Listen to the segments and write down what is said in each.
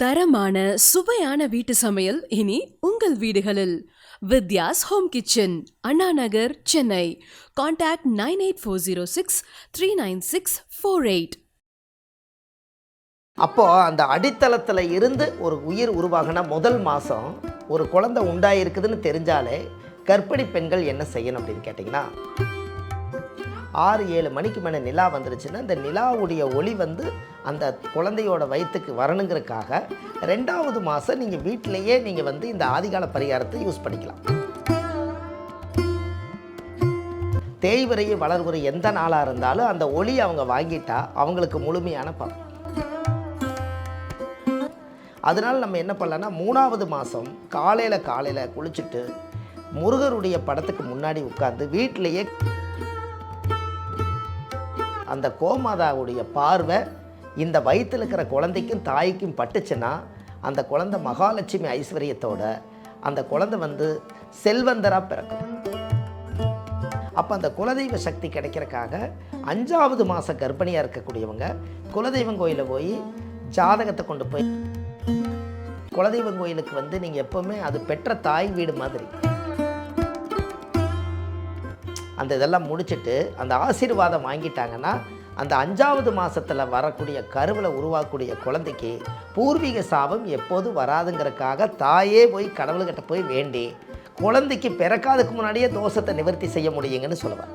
தரமான சுவையான வீட்டு சமையல் இனி உங்கள் வீடுகளில். Vidya's home kitchen Anna Nagar Chennai. Contact nine eight four zero six three nine six four eight அப்போது அந்த அடித்தளத்தில் இருந்து ஒரு உயிர் உருவாகின முதல் மாதம் ஒரு குழந்தை உண்டாயிருக்குதுன்னு தெரிஞ்சாலே கர்ப்பிணி பெண்கள் என்ன செய்யணும் அப்படின்னு கேட்டிங்கன்னா ஆறு ஏழு மணிக்கு மேலே நிலா வந்துருச்சுன்னா இந்த நிலாவுடைய ஒளி வந்து அந்த குழந்தையோட வயிற்றுக்கு வரணுங்கிறதுக்காக ரெண்டாவது மாதம் நீங்கள் வீட்டிலையே நீங்கள் வந்து இந்த ஆதிகால பரிகாரத்தை யூஸ் பண்ணிக்கலாம். தேய்வரையை வளர்வுறை எந்த நாளாக இருந்தாலும் அந்த ஒளி அவங்க வாங்கிட்டா அவங்களுக்கு முழுமையான பலன். அதனால் நம்ம என்ன பண்ணலாம்னா மூணாவது மாதம் காலையில் காலையில் குளிச்சுட்டு முருகருடைய படத்துக்கு முன்னாடி உட்காந்து வீட்டிலையே அந்த கோமாதாவுடைய பார்வை இந்த வயிற்றில் இருக்கிற குழந்தைக்கும் தாய்க்கும் பட்டுச்சுன்னா அந்த குழந்தை மகாலட்சுமி ஐஸ்வர்யத்தோட அந்த குழந்தை வந்து செல்வந்தராக பிறக்கும். அப்போ அந்த குலதெய்வ சக்தி கிடைக்கிறக்காக அஞ்சாவது மாத கர்ப்பிணியாக இருக்கக்கூடியவங்க குலதெய்வம் கோயிலில் போய் ஜாதகத்தை கொண்டு போய் குலதெய்வம் கோயிலுக்கு வந்து நீங்கள் எப்போவுமே அது பெற்ற தாய் வீடு மாதிரி. அந்த இதெல்லாம் முடிச்சுட்டு அந்த ஆசீர்வாதம் வாங்கிட்டாங்கன்னா அந்த அஞ்சாவது மாதத்தில் வரக்கூடிய கருவில் உருவாக்கக்கூடிய குழந்தைக்கு பூர்வீக சாபம் எப்போதும் வராதுங்கிறதுக்காக தாயே போய் கடவுள்கிட்ட போய் வேண்டி குழந்தைக்கு பிறக்காதுக்கு முன்னாடியே தோஷத்தை நிவர்த்தி செய்ய முடியுங்கன்னு சொல்லுவேன்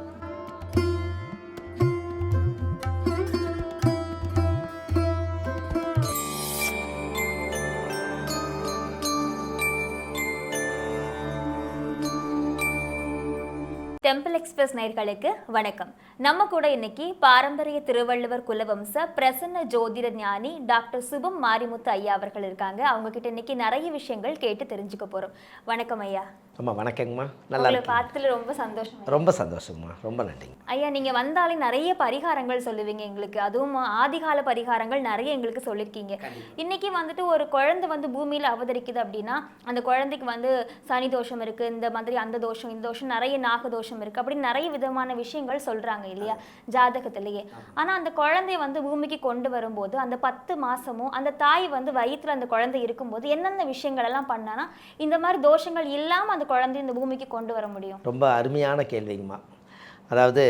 டெம்பிள் எக்ஸ்பிரஸ் வணக்கம். நம்ம கூட இன்னைக்கு பாரம்பரிய திருவள்ளுவர் குலவம்ச பிரசன்ன ஜோதிட ஞானி டாக்டர் சுபம் மாரிமுத்து ஐயா அவர்கள் இருக்காங்க. அவங்க கிட்ட இன்னைக்கு நிறைய விஷயங்கள் கேட்டு தெரிஞ்சுக்க போறோம். வணக்கம் ஐயா. அம்மா வணக்கங்கம்மா. நல்லா உங்களை பார்த்ததுல ரொம்ப சந்தோஷம் ரொம்ப சந்தோஷம்மா. ரொம்ப நன்றிங்க. ஐயா நீங்க வந்தாலே நிறைய பரிகாரங்கள் சொல்லுவீங்க எங்களுக்கு. அதுவும் ஆதிகால பரிகாரங்கள் நிறைய எங்களுக்கு சொல்லியிருக்கீங்க இன்னைக்கு வந்துட்டு ஒரு குழந்தை வந்து பூமியில அவதரிக்குது அப்படின்னா அந்த குழந்தைக்கு வந்து சனி தோஷம் இருக்கு இந்த மாதிரி அந்த தோஷம் இந்த தோஷம் நிறைய நாக தோஷம் இருக்கு அப்படி நிறைய விதமான விஷயங்கள் சொல்றாங்க இல்லையா? ஜாதகத்திலேயே. ஆனா அந்த குழந்தைய வந்து பூமிக்கு கொண்டு வரும்போது அந்த பத்து மாசமும் அந்த தாய் வந்து வயித்துல அந்த குழந்தை இருக்கும்போது என்னென்ன விஷயங்கள் எல்லாம் பண்ணானா இந்த மாதிரி தோஷங்கள் இல்லாம அந்த குழந்தை இந்த பூமிக்கு கொண்டு வர முடியும்? ரொம்ப அருமையான கேள்விங்கம்மா. அதாவது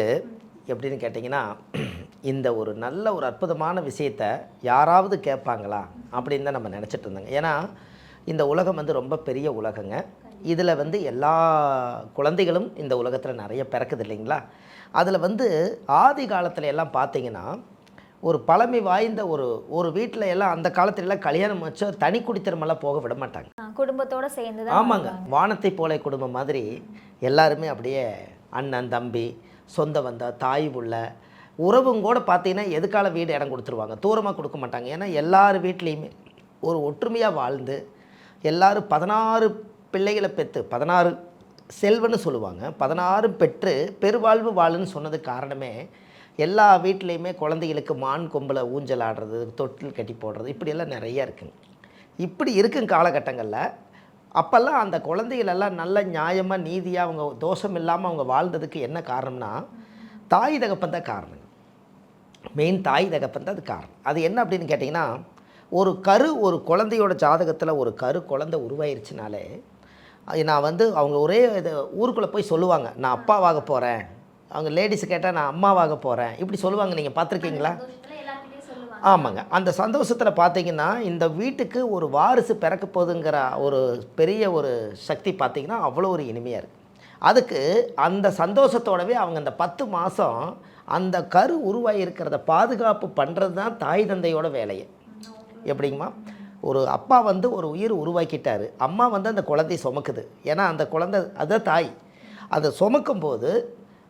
எப்படின்னு கேட்டிங்கன்னா இந்த ஒரு நல்ல ஒரு அற்புதமான விஷயத்த யாராவது கேட்பாங்களா? அப்படின்னு தான் நம்ம நினச்சிட்டு இருந்தோங்க. ஏன்னா இந்த உலகம் வந்து ரொம்ப பெரிய உலகங்க. இதில் வந்து எல்லா குழந்தைகளும் இந்த உலகத்தில் நிறைய பிறக்குது இல்லைங்களா? அதில் வந்து ஆதி காலத்தில் எல்லாம் பார்த்தீங்கன்னா ஒரு பழமை வாய்ந்த ஒரு ஒரு வீட்டில் எல்லாம் அந்த காலத்துல எல்லாம் கல்யாணம் வச்சு தனி குடித்தனமெல்லாம் போக விட மாட்டாங்க. குடும்பத்தோட சேர்ந்து ஆமாங்க. வானத்தை போல குடும்பம் மாதிரி எல்லாருமே அப்படியே அண்ணன் தம்பி சொந்த வந்த தாய் புள்ள உறவும் கூட பார்த்தீங்கன்னா எதுக்கால வீடு இடம் கொடுத்துருவாங்க? தூரமாக கொடுக்க மாட்டாங்க. ஏன்னா எல்லார் வீட்லேயுமே ஒரு ஒற்றுமையாக வாழ்ந்து எல்லாரும் பதினாறு பிள்ளைகளை பெற்று பதினாறு செல்வன்னு சொல்லுவாங்க. பதினாறு பெற்று பெருவாழ்வு வாழுன்னு சொன்னதுக்கு காரணமே எல்லா வீட்லேயுமே குழந்தைகளுக்கு மான் கொம்பில் ஊஞ்சல் ஆடுறது தொட்டில் கட்டி போடுறது இப்படியெல்லாம் நிறைய இருக்குங்க. இப்படி இருக்கும் காலகட்டங்களில் அப்போல்லாம் அந்த குழந்தைகளெல்லாம் நல்ல நியாயமாக நீதியாக அவங்க தோஷம் இல்லாமல் அவங்க வாழ்ந்ததுக்கு என்ன காரணம்னா தாய் தகப்பன் தான் காரணம் மெயின் தாய் தகப்பன் தான் அது காரணம். அது என்ன அப்படின்னு கேட்டிங்கன்னா ஒரு கரு ஒரு குழந்தையோட ஜாதகத்தில் ஒரு கரு குழந்தை உருவாயிருச்சுனாலே அது நான் வந்து அவங்க ஒரே இது ஊருக்குள்ளே போய் சொல்லுவாங்க நான் அப்பாவாக போகிறேன் அவங்க லேடிஸ் கேட்டால் நான் அம்மாவாக போகிறேன் இப்படி சொல்லுவாங்க நீங்கள் பார்த்துருக்கீங்களா? ஆமாங்க. அந்த சந்தோஷத்தில் பார்த்தீங்கன்னா இந்த வீட்டுக்கு ஒரு வாரிசு பிறக்க போகுதுங்கிற ஒரு பெரிய ஒரு சக்தி பார்த்தீங்கன்னா அவ்வளோ ஒரு இனிமையாக இருக்குது அதுக்கு அந்த சந்தோஷத்தோடவே அவங்க அந்த பத்து மாதம் அந்த கரு உருவாகி இருக்கிறத பாதுகாப்பு பண்ணுறது தான் தாய் தந்தையோட வேலையை. எப்படிங்கம்மா? ஒரு அப்பா வந்து ஒரு உயிர் உருவாக்கிட்டாரு. அம்மா வந்து அந்த குழந்தைய சுமக்குது. ஏன்னா அந்த குழந்தை அதுதான் தாய். அதை சுமக்கும் போது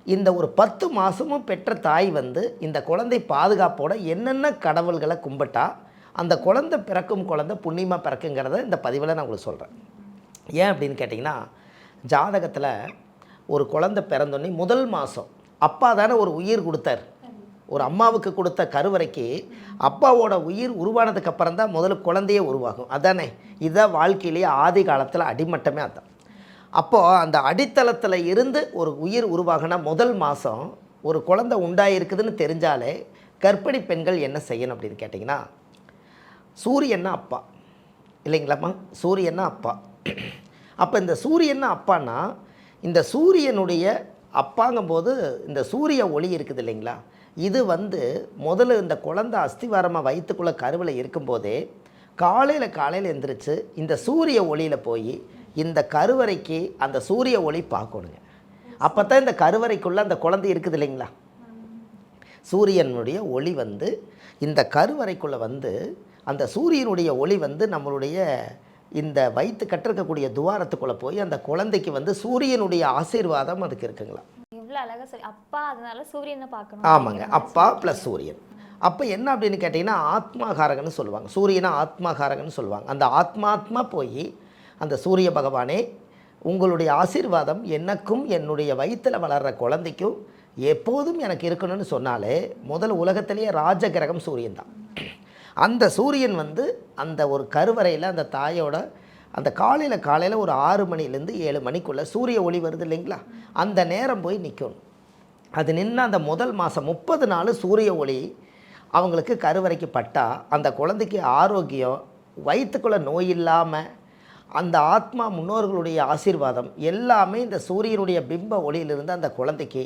இந்த ஒரு பத்து மாதமும் பெற்ற தாய் வந்து இந்த குழந்தை பாதுகாப்போட என்னென்ன கடவுள்களை கும்பிட்டா அந்த குழந்தை பிறக்கும் குழந்தை புண்ணியமாக பிறக்குங்கிறத இந்த பதிவில் நான் உங்களுக்கு சொல்கிறேன் ஏன் அப்படின்னு கேட்டிங்கன்னா ஜாதகத்தில் ஒரு குழந்தை பிறந்தோடனே முதல் மாதம் அப்பா தானே ஒரு உயிர் கொடுத்தார். ஒரு அம்மாவுக்கு கொடுத்த கருவறைக்கு அப்பாவோட உயிர் உருவானதுக்கு அப்புறம் தான் முதல்ல குழந்தையே உருவாகும். அதானே? இதுதான் வாழ்க்கையிலேயே ஆதி காலத்தில் அடிமட்டமே அதான் அப்போது அந்த அடித்தளத்தில் இருந்து ஒரு உயிர் உருவாகின முதல் மாதம் ஒரு குழந்தை உண்டாயிருக்குதுன்னு தெரிஞ்சாலே கர்ப்பிணி பெண்கள் என்ன செய்யணும் அப்படின்னு கேட்டிங்கன்னா சூரியன்னா அப்பா. இல்லைங்களாம்மா? சூரியன்னா அப்பா. அப்போ இந்த சூரியன்னா அப்பான்னா இந்த சூரியனுடைய அப்பாங்கும்போது இந்த சூரிய ஒளி இருக்குது இல்லைங்களா? இது வந்து முதல்ல இந்த குழந்தை அஸ்திவாரமாக வயிற்றுக்குள்ளே கருவில் இருக்கும்போதே காலையில் காலையில் எந்திரிச்சு இந்த சூரிய ஒளியில் போய் இந்த கருவறைக்கு அந்த சூரிய ஒளி பார்க்கணுங்க. அப்போ தான் இந்த கருவறைக்குள்ளே அந்த குழந்தை இருக்குது இல்லைங்களா? சூரியனுடைய ஒளி வந்து இந்த கருவறைக்குள்ளே வந்து அந்த சூரியனுடைய ஒளி வந்து நம்மளுடைய இந்த வயிற்று கட்டிருக்கக்கூடிய துவாரத்துக்குள்ளே போய் அந்த குழந்தைக்கு வந்து சூரியனுடைய ஆசீர்வாதம் அதுக்கு இருக்குங்களா? இவ்வளோ அழகா சொல்லி அப்பா அதனால சூரியனை பார்க்கணும் ஆமாங்க. அப்பா ப்ளஸ் சூரியன். அப்போ என்ன அப்படின்னு கேட்டிங்கன்னா ஆத்மாகாரகன்னு சொல்லுவாங்க. சூரியனை ஆத்மாகாரகன்னு சொல்லுவாங்க. அந்த ஆத்மாத்மா போய் அந்த சூரிய பகவானே உங்களுடைய ஆசீர்வாதம் எனக்கும் என்னுடைய வயிற்றில் வளர்கிற குழந்தைக்கும் எப்போதும் எனக்கு இருக்கணும்னு சொன்னாலே முதல் உலகத்திலேயே ராஜகிரகம் சூரியன் தான். அந்த சூரியன் வந்து அந்த ஒரு கருவறையில் அந்த தாயோட அந்த காலையில் காலையில் ஒரு ஆறு மணிலேருந்து ஏழு மணிக்குள்ளே சூரிய ஒளி வருது இல்லைங்களா? அந்த நேரம் போய் நிற்கணும் அது நின்று அந்த முதல் மாதம் முப்பது நாள் சூரிய ஒளி அவங்களுக்கு கருவறைக்கு பட்டால் அந்த குழந்தைக்கு ஆரோக்கியம் வயிற்றுக்குள்ளே நோய் இல்லாமல் அந்த ஆத்மா முன்னோர்களுடைய ஆசீர்வாதம் எல்லாமே இந்த சூரியனுடைய பிம்ப ஒளியிலிருந்து அந்த குழந்தைக்கு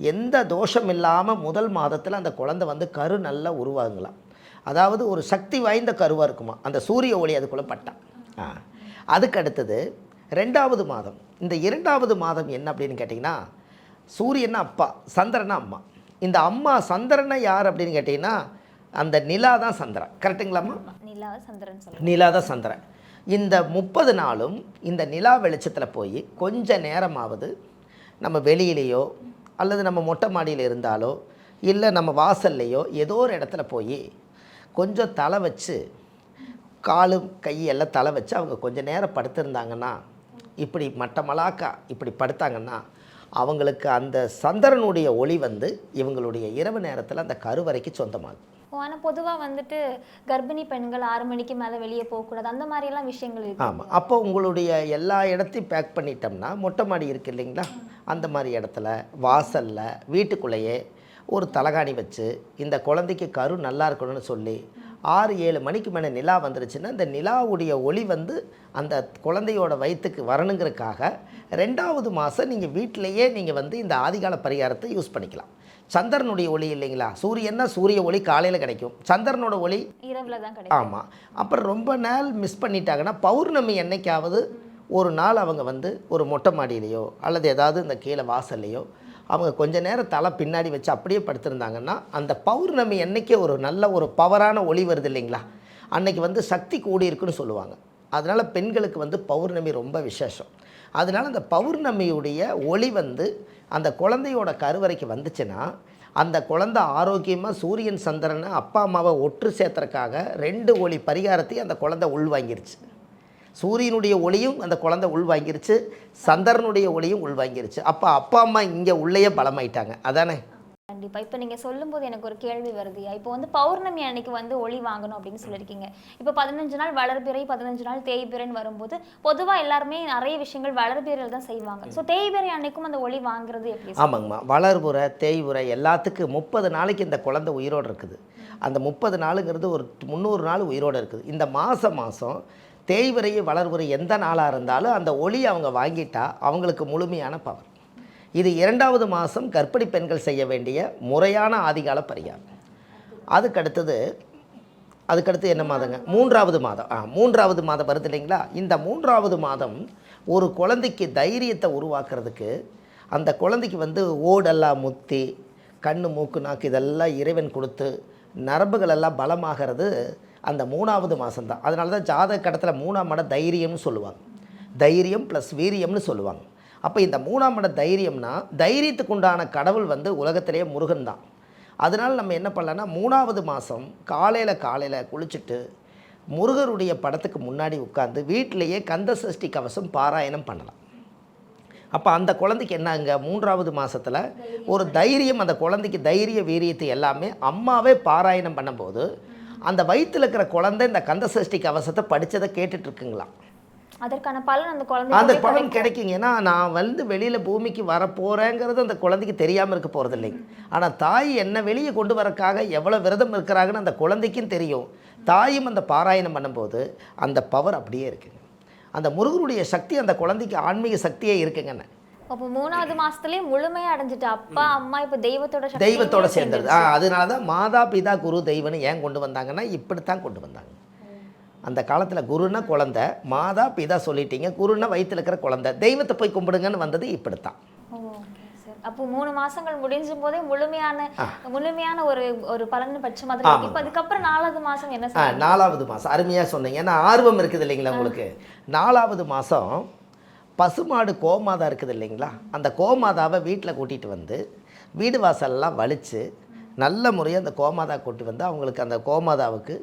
எந்த தோஷம் இல்லாமல் முதல் மாதத்தில் அந்த குழந்தை வந்து கரு நல்லா உருவாகுங்களாம் அதாவது ஒரு சக்தி வாய்ந்த கருவாக இருக்குமா? அந்த சூரிய ஒளி அதுக்குள்ளே பட்டா. ஆ. அதுக்கு அடுத்தது ரெண்டாவது மாதம். இந்த இரண்டாவது மாதம் என்ன அப்படின்னு கேட்டிங்கன்னா சூரியனா அப்பா சந்திரனா அம்மா. இந்த அம்மா சந்திரனை யார் அப்படின்னு கேட்டிங்கன்னா அந்த நிலா தான் சந்திரன். கரெக்டுங்களாம்மா நிலா சந்திரன் நிலா தான் சந்திரன். இந்த முப்பது நாளும் இந்த நிலா வெளிச்சத்தில் போய் கொஞ்ச நேரமாவது நம்ம வெளியிலேயோ அல்லது நம்ம மொட்டை மாடியில் இருந்தாலோ இல்லை நம்ம வாசல்லையோ ஏதோ ஒரு இடத்துல போய் கொஞ்சம் தலை வச்சு காலும் கையெல்லாம் தலை வச்சு அவங்க கொஞ்சம் நேரம் படுத்திருந்தாங்கன்னா இப்படி மட்டமலாக்கா இப்படி படுத்தாங்கன்னா அவங்களுக்கு அந்த சந்திரனுடைய ஒளி வந்து இவங்களுடைய இரவு நேரத்தில் அந்த கருவறைக்கு சொந்தமாகும். ஆனால் பொதுவாக வந்துட்டு கர்ப்பிணி பெண்கள் ஆறு மணிக்கு மேலே வெளியே போகக்கூடாது. அந்த மாதிரியெல்லாம் விஷயங்கள் இருக்கு ஆமாம் அப்போ உங்களுடைய எல்லா இடத்தையும் பேக் பண்ணிட்டோம்னா மொட்டை மாடி இருக்குது இல்லைங்களா? அந்த மாதிரி இடத்துல வாசலில் வீட்டுக்குள்ளேயே ஒரு தலகாணி வச்சு இந்த குழந்தைக்கு கரு நல்லா இருக்கணும்னு சொல்லி ஆறு ஏழு மணிக்கு மேலே நிலா வந்துருச்சுன்னா இந்த நிலாவுடைய ஒளி வந்து அந்த குழந்தையோட வயிற்றுக்கு வரணுங்கிறதுக்காக ரெண்டாவது மாதம் நீங்கள் வீட்டிலையே நீங்கள் வந்து இந்த ஆதிகால பரிகாரத்தை யூஸ் பண்ணிக்கலாம். சந்திரனுடைய ஒளி இல்லைங்களா? சூரியன்னா சூரிய ஒளி காலையில் கிடைக்கும். சந்திரனோட ஒளி இரவுல தான் கிடைக்கும். ஆமாம் அப்புறம் ரொம்ப நாள் மிஸ் பண்ணிட்டாங்கன்னா பௌர்ணமி என்னைக்காவது ஒரு நாள் அவங்க வந்து ஒரு மொட்டை மாடியிலையோ அல்லது ஏதாவது இந்த கீழே வாசல்லையோ அவங்க கொஞ்ச நேரம் தலை பின்னாடி வச்சு அப்படியே படுத்திருந்தாங்கன்னா அந்த பௌர்ணமி என்னைக்கே ஒரு நல்ல ஒரு பவரான ஒளி வருது இல்லைங்களா? அன்னைக்கு வந்து சக்தி கூடி இருக்குன்னு சொல்லுவாங்க. அதனால் பெண்களுக்கு வந்து பௌர்ணமி ரொம்ப விசேஷம். அதனால் அந்த பௌர்ணமியுடைய ஒளி வந்து அந்த குழந்தையோட கருவறைக்கு வந்துச்சுன்னா அந்த குழந்தை ஆரோக்கியமாக சூரியன் சந்திரனை அப்பா அம்மாவை ஒற்று சேர்த்துறக்காக ரெண்டு ஒளி பரிகாரத்தையும் அந்த குழந்தை உள்வாங்கிருச்சு. சூரியனுடைய ஒளியும் அந்த குழந்தை உள்வாங்கிருச்சு சந்திரனுடைய ஒளியும் உள்வாங்கிருச்சு அப்போ அப்பா அம்மா இங்கே உள்ளேயே பலமாயிட்டாங்க. அதானே? கண்டிப்பா. இப்போ நீங்க சொல்லும்போது எனக்கு ஒரு கேள்வி வருதுயா இப்போ வந்து பௌர்ணமி அன்னைக்கு வந்து ஒளி வாங்கணும் அப்படின்னு சொல்லியிருக்கீங்க. இப்போ பதினஞ்சு நாள் வளர்பிறை பதினஞ்சு நாள் தேய்பிறைன்னு வரும்போது பொதுவா எல்லாருமே நிறைய விஷயங்கள் வளர்பிறையில் தான் செய்வாங்க. ஸோ தேய்பிறை அன்னைக்கும் அந்த ஒளி வாங்குறது எப்படி? ஆமாங்கம்மா. வளர்புற தேய்வுரை எல்லாத்துக்கும் முப்பது நாளைக்கு இந்த குழந்தை உயிரோடு இருக்குது. அந்த முப்பது நாளுங்கிறது ஒரு முந்நூறு நாள் உயிரோடு இருக்குது. இந்த மாதம் மாதம் தேய்வரை வளர்வுரை எந்த நாளாக இருந்தாலும் அந்த ஒளி அவங்க வாங்கிட்டா அவங்களுக்கு முழுமையான பவர் இது இரண்டாவது மாதம் கர்ப்பிணி பெண்கள் செய்ய வேண்டிய முறையான ஆதிகால பரிகாரம். அதுக்கடுத்தது அதுக்கடுத்து என்ன மாதங்க? மூன்றாவது மாதம். ஆ மூன்றாவது மாதம் வருது இல்லைங்களா? இந்த மூன்றாவது மாதம் ஒரு குழந்தைக்கு தைரியத்தை உருவாக்குறதுக்கு அந்த குழந்தைக்கு வந்து ஓடெல்லாம் முத்தி கண்ணு மூக்கு நாக்கு இதெல்லாம் இறைவன் கொடுத்து நரம்புகளெல்லாம் பலமாகிறது அந்த மூணாவது மாதம்தான் அதனால தான் ஜாதக கடத்தில் மூணாம் இடம் தைரியம்னு சொல்லுவாங்க. தைரியம் ப்ளஸ் வீரியம்னு சொல்லுவாங்க. அப்போ இந்த மூணாம் இடம் தைரியம்னா தைரியத்துக்கு உண்டான கடவுள் வந்து உலகத்திலேயே முருகன் தான். அதனால் நம்ம என்ன பண்ணலான்னா மூணாவது மாதம் காலையில் காலையில் குளிச்சுட்டு முருகருடைய படத்துக்கு முன்னாடி உட்காந்து வீட்டிலேயே கந்த சஷ்டி கவசம் பாராயணம் பண்ணலாம். அப்போ அந்த குழந்தைக்கு என்னங்க மூன்றாவது மாதத்தில் ஒரு தைரியம் அந்த குழந்தைக்கு தைரிய வீரியத்தை எல்லாமே அம்மாவே பாராயணம் பண்ணும்போது அந்த வயிற்றில் இருக்கிற குழந்தை இந்த கந்த சஷ்டி கவசத்தை படித்ததை கேட்டுட்டு இருக்குங்களாம். அதற்கான பலன் அந்த அந்த குழந்தை பலன் கிடைக்குங்க. ஏன்னா நான் வந்து வெளியில் பூமிக்கு வரப்போகிறேங்கிறது அந்த குழந்தைக்கு தெரியாமல் இருக்க போகிறது இல்லைங்க ஆனால் தாய் என்ன வெளியே கொண்டு வரக்காக எவ்வளோ விரதம் இருக்கிறாங்கன்னு அந்த குழந்தைக்கும் தெரியும். தாயும் அந்த பாராயணம் பண்ணும்போது அந்த பவர் அப்படியே இருக்குங்க. அந்த முருகனுடைய சக்தி அந்த குழந்தைக்கு ஆன்மீக சக்தியே இருக்குங்கண்ணே அப்போ மூணாவது மாசத்துலயே முழுமையா அடைஞ்சிட்டு அப்பா அம்மா இப்ப தெய்வத்தோட தெய்வத்தோட சேர்ந்தது. ஆ அதனால தான் மாதா பிதா குரு தெய்வம்னு ஏன் கொண்டு வந்தாங்கன்னா இப்படித்தான் கொண்டு வந்தாங்க. அந்த காலத்தில் குருன்னா குழந்தை மாதா பிதா சொல்லிட்டீங்க குருன்னா வயித்துல இருக்கிற குழந்தை. தெய்வத்தை போய் கும்பிடுங்கன்னு வந்தது இப்படித்தான். அப்போ மூணு மாசங்கள் முடிஞ்சும் போதே முழுமையான முழுமையான ஒரு ஒரு பலன் பட்ச மாதிரி. இப்ப அதுக்கப்புறம் நாலாவது மாசம் என்ன நாலாவது மாதம் அருமையாக சொன்னீங்க. ஏன்னா ஆர்வம் இருக்குது இல்லைங்களா உங்களுக்கு? நாலாவது மாதம் பசுமாடு கோமாதா இருக்குது இல்லைங்களா? அந்த கோமாதாவை வீட்டில் கூட்டிகிட்டு வந்து வீடு வாசல்லாம் வலித்து நல்ல முறையாக அந்த கோமாதா கூட்டி வந்து அவங்களுக்கு அந்த கோமாதாவுக்கு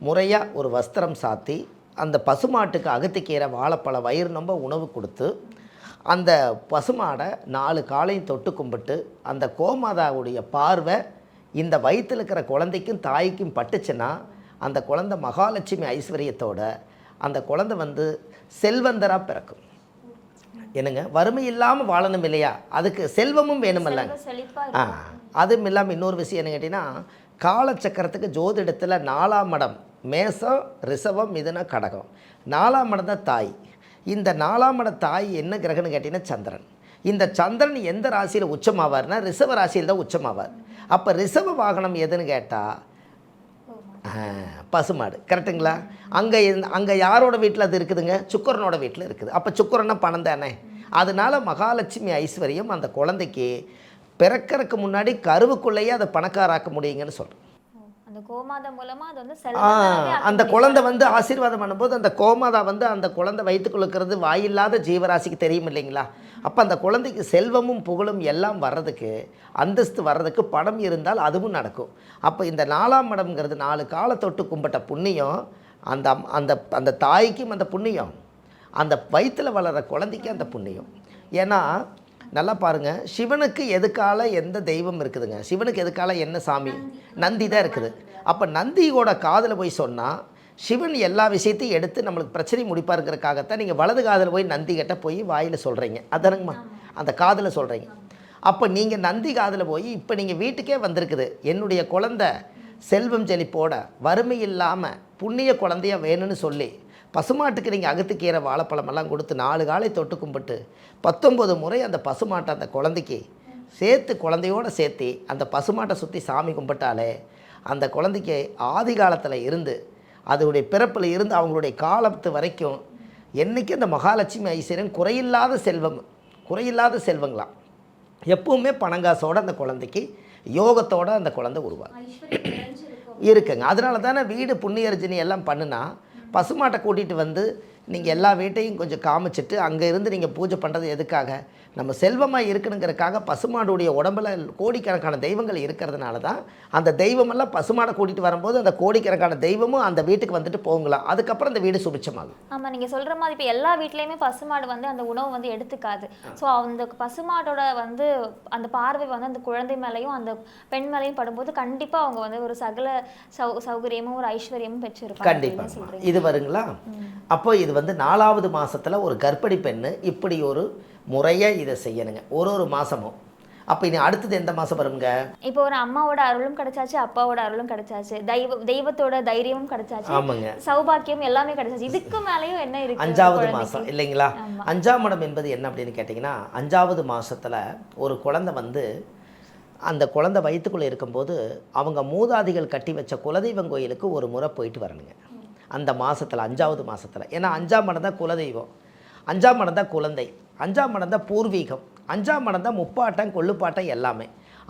முறையாக ஒரு வஸ்திரம் சாத்தி அந்த பசுமாட்டுக்கு அகத்திக்கீரை வாழைப்பழ வயிறு நொம்ப உணவு கொடுத்து அந்த பசுமாடை நாலு காலையும் தொட்டு கும்பிட்டு அந்த கோமாதாவுடைய பார்வை இந்த வயிற்றில் இருக்கிற குழந்தைக்கும் தாய்க்கும் பட்டுச்சுன்னா அந்த குழந்தை மகாலட்சுமி ஐஸ்வர்யத்தோட அந்த குழந்தை வந்து செல்வந்தராக பிறக்கும். என்னங்க? வறுமை இல்லாமல் வாழணும் இல்லையா? அதுக்கு செல்வமும் செழிப்பா ஆ அதுவும் இல்லாமல் இன்னொரு விஷயம் என்ன கேட்டிங்கன்னா காலச்சக்கரத்துக்கு ஜோதிடத்தில் நாலாம் மடம் மேசம் ரிஷபம் மிதுன கடகம். நாலாம் மடம் தான் தாய். இந்த நாலாம் மட தாய் என்ன கிரகம்னு கேட்டிங்கன்னா சந்திரன். இந்த சந்திரன் எந்த ராசியில் உச்சமாவார்னா ரிஷப ராசியில் தான் உச்சமாவார். அப்போ ரிஷப வாகனம் எதுன்னு கேட்டால் பசுமாடு. கரெக்டுங்களா? அங்கே அங்கே யாரோட வீட்டில் அது இருக்குதுங்க? சுக்கரனோட வீட்டில் இருக்குது. அப்போ சுக்கரன்னா பணம் தானே? அதனால மகாலட்சுமி ஐஸ்வர்யம் அந்த குழந்தைக்கு பிறக்கறதுக்கு முன்னாடி கருவுக்குள்ளேயே அதை பணக்காராக்க முடியுங்கன்னு சொல்கிறேன் அந்த குழந்தை வந்து ஆசீர்வாதம் பண்ணும்போது அந்த கோமாதா வந்து அந்த குழந்தை வயிற்றுக்குள்ள இருக்கிறது வாயில்லாத ஜீவராசிக்கு தெரியும் இல்லைங்களா? அப்போ அந்த குழந்தைக்கு செல்வமும் புகழும் எல்லாம் வர்றதுக்கு அந்தஸ்து வர்றதுக்கு பணம் இருந்தால் அதுவும் நடக்கும். அப்போ இந்த நாலாம் மடம்ங்கிறது நாலு காலத்தொட்டு கும்பிட்ட புண்ணியம் அந்த அம்- அந்த அந்த தாய்க்கும் அந்த புண்ணியம் அந்த வயிற்றில் வளர்கிற குழந்தைக்கு அந்த புண்ணியம். ஏன்னா நல்லா பாருங்கள் சிவனுக்கு எதுக்கால எந்த தெய்வம் இருக்குதுங்க? சிவனுக்கு எதுக்கால என்ன சாமி? நந்தி தான் இருக்குது. அப்போ நந்தியோட காதில் போய் சொன்னால் சிவன் எல்லா விஷயத்தையும் எடுத்து நம்மளுக்கு பிரச்சனை முடிப்பாருங்கிறக்காகத்தான் நீங்கள் வலது காதில் போய் நந்தி கிட்ட போய் வாயில் சொல்கிறீங்க அதானுங்கம்மா? அந்த காதில் சொல்கிறீங்க அப்போ நீங்கள் நந்தி காதில் போய் இப்போ நீங்கள் வீட்டுக்கே வந்திருக்குது. என்னுடைய குழந்த செல்வம் செழிப்போட வறுமை இல்லாமல் புண்ணிய குழந்தைய வேணும்னு சொல்லி பசுமாட்டுக்கு நீங்கள் அகத்துக்கீரை வாழைப்பழமெல்லாம் கொடுத்து நாலு காலை தொட்டு கும்பிட்டு பத்தொம்பது முறை அந்த பசுமாட்டை அந்த குழந்தைக்கு சேர்த்து குழந்தையோட சேர்த்து அந்த பசுமாட்டை சுற்றி சாமி கும்பிட்டாலே அந்த குழந்தைக்கு ஆதி காலத்தில் இருந்து அதனுடைய பிறப்பில் இருந்து அவங்களுடைய காலத்து வரைக்கும் என்றைக்கும் அந்த மகாலட்சுமி ஐஸ்வர்யம் குறையில்லாத செல்வம் குறையில்லாத செல்வங்களாம். எப்பவுமே பணங்காசோட அந்த குழந்தைக்கு யோகத்தோட அந்த குழந்தை உருவாகும். இருக்குங்க. அதனால தானே வீடு புண்ணியர்ஜினி எல்லாம் பண்ணுனா பசுமாட்டை கூட்டிகிட்டு வந்து நீங்கள் எல்லா வீட்டையும் கொஞ்சம் காமிச்சிட்டு அங்கே இருந்து நீங்கள் பூஜை பண்ணுறது எதுக்காக? நம்ம செல்வமாக இருக்கணுங்கிறதுக்காக பசுமாடுடைய உடம்புல கோடிக்கணக்கான தெய்வங்கள் இருக்கிறதுனால தான் அந்த தெய்வமெல்லாம் பசுமாடை கூட்டிகிட்டு வரும்போது அந்த கோடிக்கணக்கான தெய்வமும் அந்த வீட்டுக்கு வந்துட்டு போங்களாம் அதுக்கப்புறம் அந்த வீடு சுபிச்சமாகும் ஆமா நீங்க சொல்ற மாதிரி இப்ப எல்லா வீட்லயுமே பசுமாடு வந்து அந்த உணவு வந்து எடுத்துக்காது. சோ அந்த பசுமாடோட வந்து அந்த பார்வை வந்து அந்த குழந்தை மேலயும் அந்த பெண் மேலயும் படும்போது கண்டிப்பா அவங்க வந்து ஒரு சகல சௌ சௌகரியமும் ஒரு ஐஸ்வர்யமும் பெற்றிருப்பாங்க கண்டிப்பாக இது வருங்களா? அப்போ இது வந்து நாலாவது மாசத்துல ஒரு கர்ப்பிணி பெண்ணு இப்படி ஒரு முறையாக இதை செய்யணுங்க. ஒரு ஒரு மாதமும் அப்போ இனி அடுத்தது எந்த மாதம் வருங்க? இப்போ ஒரு அம்மாவோட அருளும் கிடைச்சாச்சு அப்பாவோட அருளும் கிடைச்சாச்சு. தெய்வ தெய்வத்தோட தைரியமும் கிடைச்சாச்சு. ஆமாங்க. சௌபாக்கியம் எல்லாமே கிடைச்சாச்சு. இதுக்கு மேலயும் என்ன இருக்கு அஞ்சாவது? மாதம் இல்லைங்களா. அஞ்சாம் மடம் என்பது என்ன அப்படின்னு கேட்டிங்கன்னா அஞ்சாவது மாசத்துல ஒரு குழந்தை வந்து அந்த குழந்தை வயிற்றுக்குள்ளே இருக்கும்போது அவங்க மூதாதிகள் கட்டி வச்ச குலதெய்வம் கோயிலுக்கு ஒரு முறை போயிட்டு வரணுங்க. அந்த மாசத்துல அஞ்சாவது மாசத்துல. ஏன்னா அஞ்சாம் மடம் தான் குலதெய்வம். அஞ்சாம் மடம் தான் குழந்தை. அஞ்சாம் மடம் தான் பூர்வீகம் அஞ்சாம் மடம் தான் முப்பாட்டம் கொள்ளுப்பாட்டம் எல்லாமே.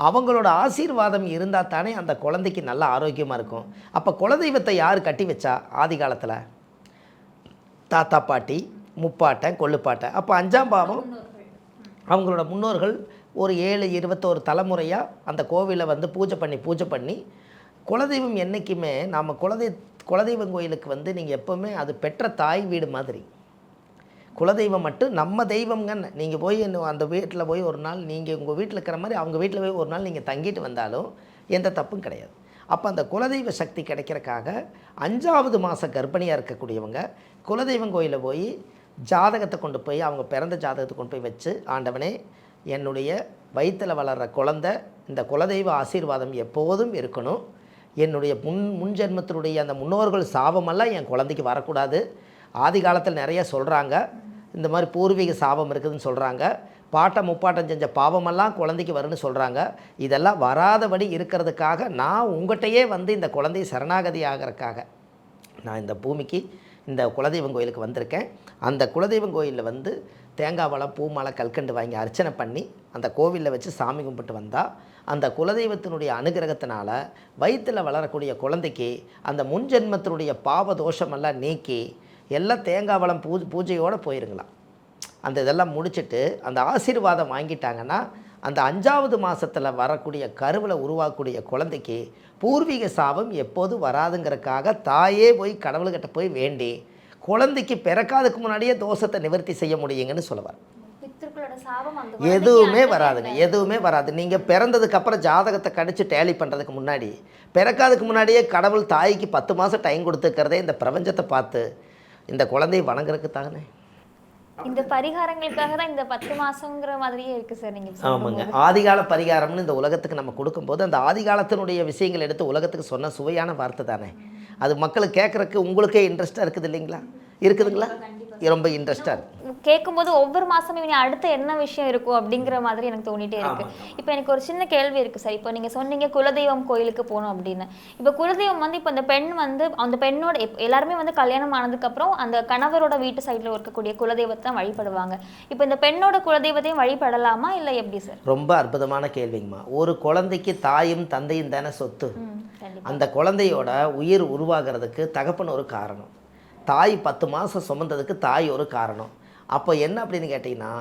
அவங்களோட ஆசீர்வாதம் இருந்தால் தானே அந்த குழந்தைக்கு நல்ல ஆரோக்கியமாக இருக்கும். அப்போ குலதெய்வத்தை யார் கட்டி வச்சா ஆதி காலத்தில்? தாத்தா பாட்டி முப்பாட்டன் கொள்ளுப்பாட்டை அப்போ அஞ்சாம் பாவம் அவங்களோட முன்னோர்கள் ஒரு ஏழு இருபத்தோரு தலைமுறையாக அந்த கோவிலை வந்து பூஜை பண்ணி பூஜை பண்ணி குலதெய்வம் என்றைக்குமே நாம் குலதெய் குலதெய்வம் கோயிலுக்கு வந்து நீங்கள் எப்போவுமே அது பெற்ற தாய் வீடு மாதிரி. குலதெய்வம் மட்டும் நம்ம தெய்வம்ங்கன்னு நீங்கள் போய் இன்னும் அந்த வீட்டில் போய் ஒரு நாள் நீங்கள் உங்கள் வீட்டில் இருக்கிற மாதிரி அவங்க வீட்டில் போய் ஒரு நாள் நீங்கள் தங்கிட்டு வந்தாலும் எந்த தப்பும் கிடையாது. அப்போ அந்த குலதெய்வ சக்தி கிடைக்கிறக்காக அஞ்சாவது மாத கர்ப்பிணியாக இருக்கக்கூடியவங்க குலதெய்வம் கோயிலில் போய் ஜாதகத்தை கொண்டு போய் அவங்க பிறந்த ஜாதகத்தை கொண்டு போய் வச்சு ஆண்டவனே என்னுடைய வயிற்றில் வளர்கிற குழந்தை இந்த குலதெய்வ ஆசீர்வாதம் எப்போதும் இருக்கணும். என்னுடைய முன் முன் ஜென்மத்தினுடைய அந்த முன்னோர்கள் சாபமெல்லாம் என் குழந்தைக்கு வரக்கூடாது. ஆதி காலத்தில் நிறைய சொல்கிறாங்க இந்த மாதிரி பூர்வீக சாபம் இருக்குதுன்னு சொல்கிறாங்க பாட்டம் முப்பாட்டம் செஞ்ச பாவமெல்லாம் குழந்தைக்கு வரும்னு சொல்கிறாங்க இதெல்லாம் வராதபடி இருக்கிறதுக்காக நான் உங்கள்கிட்டயே வந்து இந்த குழந்தை சரணாகதி ஆகிறதுக்காக நான் இந்த பூமிக்கு இந்த குலதெய்வம் கோயிலுக்கு வந்திருக்கேன். அந்த குலதெய்வம் கோயிலில் வந்து தேங்காய் பழம் பூ மாலை கல்கண்டு வாங்கி அர்ச்சனை பண்ணி அந்த கோவிலில் வச்சு சாமி கும்பிட்டு வந்தால் அந்த குலதெய்வத்தினுடைய அனுகிரகத்தினால வயிற்றில் வளரக்கூடிய குழந்தைக்கு அந்த முன் ஜென்மத்தினுடைய பாவ தோஷமெல்லாம் நீக்கி எல்லாம் தேங்காய் பழம் பூ பூஜையோடு போயிருங்களாம். அந்த இதெல்லாம் முடிச்சிட்டு அந்த ஆசீர்வாதம் வாங்கிட்டாங்கன்னா அந்த அஞ்சாவது மாதத்தில் வரக்கூடிய கருவில் உருவாகக்கூடிய குழந்தைக்கு பூர்வீக சாபம் எப்போது வராதுங்கிறதுக்காக தாயே போய் கடவுள்கிட்ட போய் வேண்டி குழந்தைக்கு பிறக்காதுக்கு முன்னாடியே தோஷத்தை நிவர்த்தி செய்ய முடியுங்கன்னு சொல்லுவார். எதுவுமே வராதுங்க எதுவுமே வராது. நீங்கள் பிறந்ததுக்கு அப்புறம் ஜாதகத்தை கடிச்சு டேலி பண்ணுறதுக்கு முன்னாடி பிறக்காதுக்கு முன்னாடியே கடவுள் தாய்க்கு பத்து மாதம் டைம் கொடுத்துக்கிறதே இந்த பிரபஞ்சத்தை பார்த்து இந்த குழந்தையை வணங்குறதுக்கு தானே? இந்த பரிகாரங்களுக்காக தான் இந்த பத்து மாசங்கிற மாதிரியே இருக்கு சார் நீங்க ஆமாங்க. ஆதிகால பரிகாரம்னு இந்த உலகத்துக்கு நம்ம கொடுக்கும்போது அந்த ஆதிகாலத்தினுடைய விஷயங்கள் எடுத்து உலகத்துக்கு சொன்ன சுவையான வார்த்தை தானே? அது மக்களுக்கு கேட்குறக்கு உங்களுக்கே இன்ட்ரெஸ்ட்டாக இருக்குது இல்லைங்களா? இருக்குதுங்களா? ரொம்ப இன்ட்ரெஸ்டாக இருக்கு. கேட்கும்போது ஒவ்வொரு மாசமும் இனி அடுத்து என்ன விஷயம் இருக்கும் அப்படிங்கிற மாதிரி எனக்கு தோணிட்டே இருக்கு. இப்போ எனக்கு ஒரு சின்ன கேள்வி இருக்கு சார். இப்போ நீங்க சொன்னீங்க குலதெய்வம் கோயிலுக்கு போகணும் அப்படின்னு. இப்போ குலதெய்வம் வந்து இப்போ அந்த பெண் வந்து அந்த பெண்ணோட எல்லாருமே வந்து கல்யாணம் ஆனதுக்கு அப்புறம் அந்த கணவரோட வீட்டு சைடுல இருக்கக்கூடிய குலதெய்வத்தை தான் வழிபடுவாங்க. இப்போ இந்த பெண்ணோட குலதெய்வத்தையும் வழிபடலாமா இல்லை எப்படி சார்? ரொம்ப அற்புதமான கேள்விங்கம்மா. ஒரு குழந்தைக்கு தாயும் தந்தையும் தானே சொத்து. அந்த குழந்தையோட உயிர் உருவாகிறதுக்கு தகப்பன் ஒரு காரணம். தாய் பத்து மாதம் சுமந்ததுக்கு தாய் ஒரு காரணம். அப்போ என்ன அப்படின்னு கேட்டிங்கன்னா